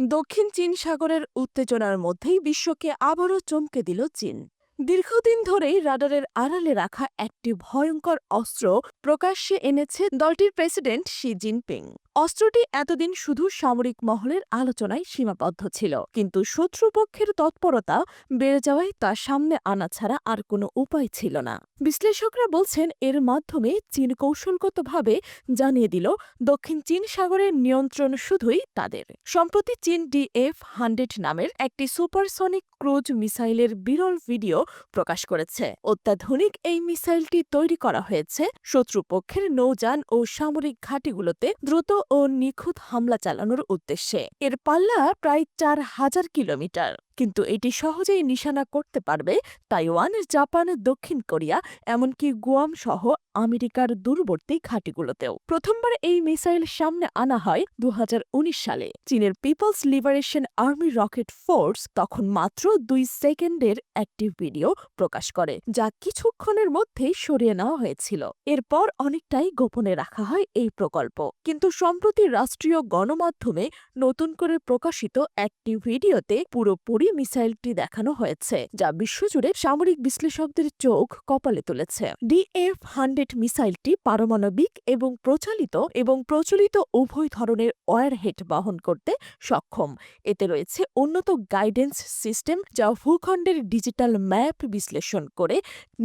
দক্ষিণ চীন সাগরের উত্তেজনার মধ্যেই বিশ্বকে আবারও চমকে দিল চীন। দীর্ঘদিন ধরেই রাডারের আড়ালে রাখা একটি ভয়ঙ্কর অস্ত্র প্রকাশ্যে এনেছে দলটির প্রেসিডেন্ট শি জিনপিং। অস্ত্রটি এতদিন শুধু সামরিক মহলের আলোচনায় সীমাবদ্ধ ছিল, কিন্তু শত্রুপক্ষের তৎপরতা বেড়ে যাওয়ায় তা সামনে আনা ছাড়া আর কোনো উপায় ছিল না। বিশ্লেষকরা বলছেন, এর মাধ্যমে চীন কৌশলগতভাবে জানিয়ে দিল, দক্ষিণ চীন সাগরের নিয়ন্ত্রণ শুধুই তাদের। সম্প্রতি চীন ডিএফ হান্ড্রেড নামের একটি সুপারসনিক ক্রুজ মিসাইলের বিরল ভিডিও প্রকাশ করেছে। অত্যাধুনিক এই মিসাইলটি তৈরি করা হয়েছে শত্রুপক্ষের নৌযান ও সামরিক ঘাঁটিগুলোতে দ্রুত ও নিখুঁত হামলা চালানোর উদ্দেশ্যে। এর পাল্লা প্রায় চার হাজার কিলোমিটার। কিন্তু এটি সহজেই নিশানা করতে পারবে তাইওয়ান, জাপান, দক্ষিণ কোরিয়া, এমনকি গুয়াম সহ আমেরিকার দূরবর্তী ঘাঁটিগুলোতেও। প্রথমবার এই মিসাইল সামনে আনা হয় দুহাজার উনিশ সালে। চীনের People's Liberation Army rocket force তখন মাত্র দুই সেকেন্ডের একটি ভিডিও প্রকাশ করে, যা কিছুক্ষণের মধ্যেই সরিয়ে নেওয়া হয়েছিল। এরপর অনেকটাই গোপনে রাখা হয় এই প্রকল্প। কিন্তু সম্প্রতি রাষ্ট্রীয় গণমাধ্যমে নতুন করে প্রকাশিত একটি ভিডিওতে পুরোপুরি মিসাইলটি দেখানো হয়েছে, যা বিশ্বজুড়ে সামরিক বিশ্লেষকদের চোখ কপালে তুলেছে। ডিএফ হান্ড্রেড মিসাইলটি পারমাণবিক এবং প্রচালিত এবং প্রচলিত উভয় ধরনের ওয়ারহেড বহন করতে সক্ষম। এতে রয়েছে উন্নত গাইডেন্স সিস্টেম যা ভূখণ্ডের ডিজিটাল ম্যাপ বিশ্লেষণ করে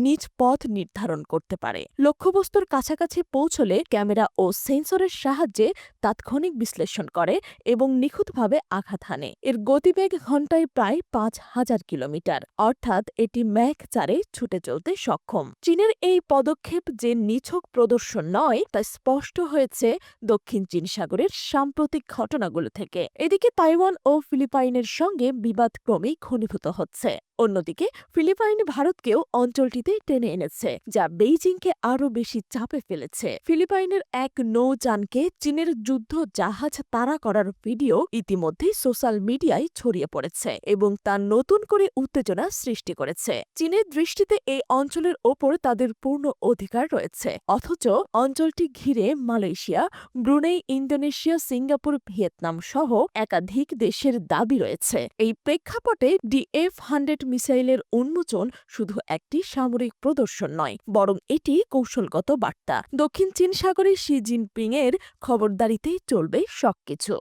নিজ পথ নির্ধারণ করতে পারে। লক্ষ্যবস্তুর কাছাকাছি পৌঁছলে ক্যামেরা ও সেন্সরের সাহায্যে তাৎক্ষণিক বিশ্লেষণ করে এবং নিখুঁতভাবে আঘাত হানে। এর গতিবেগ ঘন্টায় প্রায় পাঁচ হাজার কিলোমিটার। অর্থাৎ এটি ম্যাক চারে ছুটে চলতে সক্ষম। চীনের এই পদক্ষেপ যে নিছক প্রদর্শন নয়, তা স্পষ্ট হয়েছে দক্ষিণ চীন সাগরের সাম্প্রতিক ঘটনাগুলো থেকে। এদিকে তাইওয়ান ও ফিলিপাইনের সঙ্গে বিবাদ ক্রমেই ঘনীভূত হচ্ছে। অন্যদিকে, ফিলিপাইন ভারতকেও অঞ্চলটিতে টেনে এনেছে, যা বেইজিংকে আরও বেশি চাপে ফেলেছে। ফিলিপাইনের এক নৌযানকে চীনের যুদ্ধ জাহাজ তাড়া করার ভিডিও ইতিমধ্যেই সোশ্যাল মিডিয়ায় ছড়িয়ে পড়েছে এবং তা নতুন করে উত্তেজনা সৃষ্টি করেছে। চীনের দৃষ্টিতে এই অঞ্চলের ওপর তাদের পূর্ণ অধিকার রয়েছে, অথচ অঞ্চলটি ঘিরে Malaysia, Brunei Indonesia, Singapore, Vietnam সহ একাধিক দেশের দাবি রয়েছে। এই প্রেক্ষাপটে ডিএফ হান্ড্রেড মিসাইলের উন্মোচন শুধু একটি সামরিক প্রদর্শন নয়, বরং এটি কৌশলগত বার্তা। দক্ষিণ চীন সাগরে শি জিনপিং এর খবরদারিতেই চলবে সবকিছু।